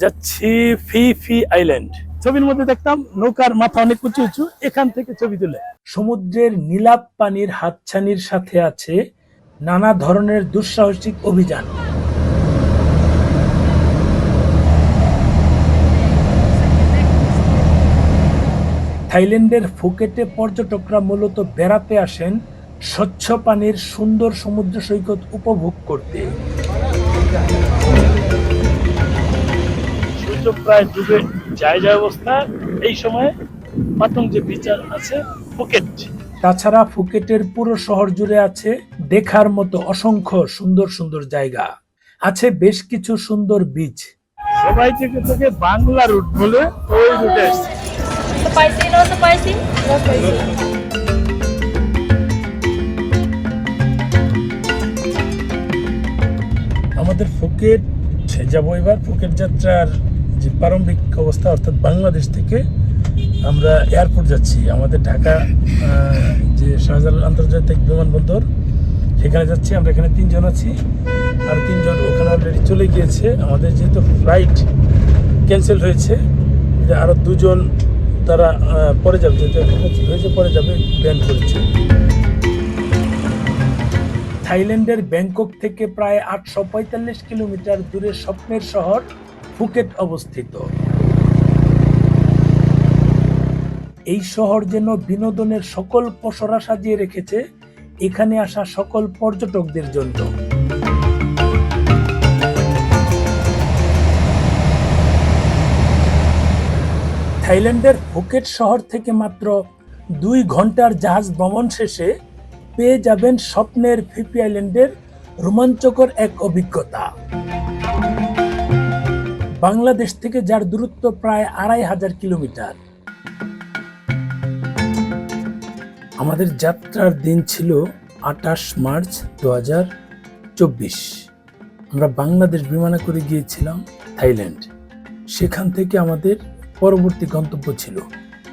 যাচ্ছি ফি ফি আইল্যান্ড। ছবির মধ্যে দেখতাম নৌকার মাথা অনেক উঁচু উঁচু, এখান থেকে ছবি তুলে। সমুদ্রের নীলাপ পানির হাতছানির সাথে আছে নানা ধরনের দুঃসাহসিক অভিযান। থাইল্যান্ডের ফুকেটে পর্যটকরা মূলত বেড়াতে আসেন স্বচ্ছ পানির সুন্দর সমুদ্র সৈকত উপভোগ করতে। প্রায় ডুবে যায় যায় অবস্থা এই সময় পাতং যে বিচার আছে ফুকেট। তাছাড়া ফুকেটের পুরো শহর জুড়ে আছে দেখার মতো অসংখ্য সুন্দর সুন্দর জায়গা। আছে বেশ কিছু সুন্দর বীজ সবাই থেকে থেকে বাংলা রুট বলে ওই রুটে. আমাদের ফুকেট যাব এবার ফুকেট যাত্রার যে প্রারম্ভিক অবস্থা অর্থাৎ বাংলাদেশ থেকে আমরা এয়ারপোর্ট যাচ্ছি, আমাদের ঢাকা যে শাহজালাল আন্তর্জাতিক বিমানবন্দর, সেখানে যাচ্ছি, আমরা এখানে তিনজন আছি, আর তিনজন ওখানে অলরেডি চলে গিয়েছে। আমাদের যেহেতু ফ্লাইট ক্যান্সেল হয়েছে আরও দুজন তারা পরে যাবে, যেহেতু হয়েছে, পরে যাবে প্ল্যান করেছে। থাইল্যান্ডের ব্যাংকক থেকে প্রায় আটশো পঁয়তাল্লিশ কিলোমিটার দূরে স্বপ্নের শহর। ফুকেট অবস্থিত। এই শহর যেন বিনোদনের সকল পসরা সাজিয়ে রেখেছে, এখানে আসা সকল পর্যটকদের জন্য। থাইল্যান্ডের ফুকেট শহর থেকে মাত্র দুই ঘণ্টার জাহাজ ভ্রমণ শেষে পেয়ে যাবেন স্বপ্নের ফিপি আইল্যান্ডের রোমাঞ্চকর এক অভিজ্ঞতা। বাংলাদেশ থেকে যার দূরত্ব প্রায় আড়াই হাজার কিলোমিটার। আমাদের যাত্রার দিন ছিল আঠাশ মার্চ দু হাজার চব্বিশ। আমরা বাংলাদেশ বিমানে করে গিয়েছিলাম থাইল্যান্ড। সেখান থেকে আমাদের পরবর্তী গন্তব্য ছিল।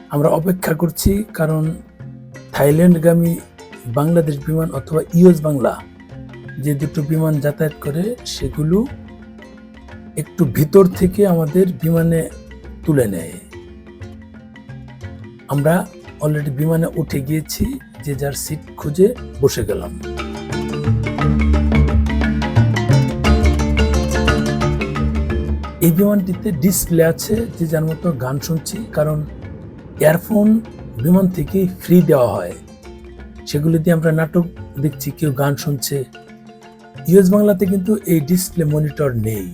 আমরা অপেক্ষা করছি কারণ থাইল্যান্ডগামী বাংলাদেশ বিমান অথবা ইউএস বাংলা যে দুটো বিমান যাতায়াত করে সেগুলো একটু ভিতর থেকে আমাদের বিমানে তুলে নেয়। আমরা অলরেডি বিমানে উঠে গিয়েছি, যে যার সিট খুঁজে বসে গেলাম। এই বিমানটিতে ডিসপ্লে আছে, যে যার মতো গান শুনছি, কারণ ইয়ারফোন বিমান থেকে ফ্রি দেওয়া হয়। সেগুলি দিয়ে আমরা নাটক দেখছি, কেউ গান শুনছে। ইউএস বাংলাতে কিন্তু এই ডিসপ্লে মনিটর নেই।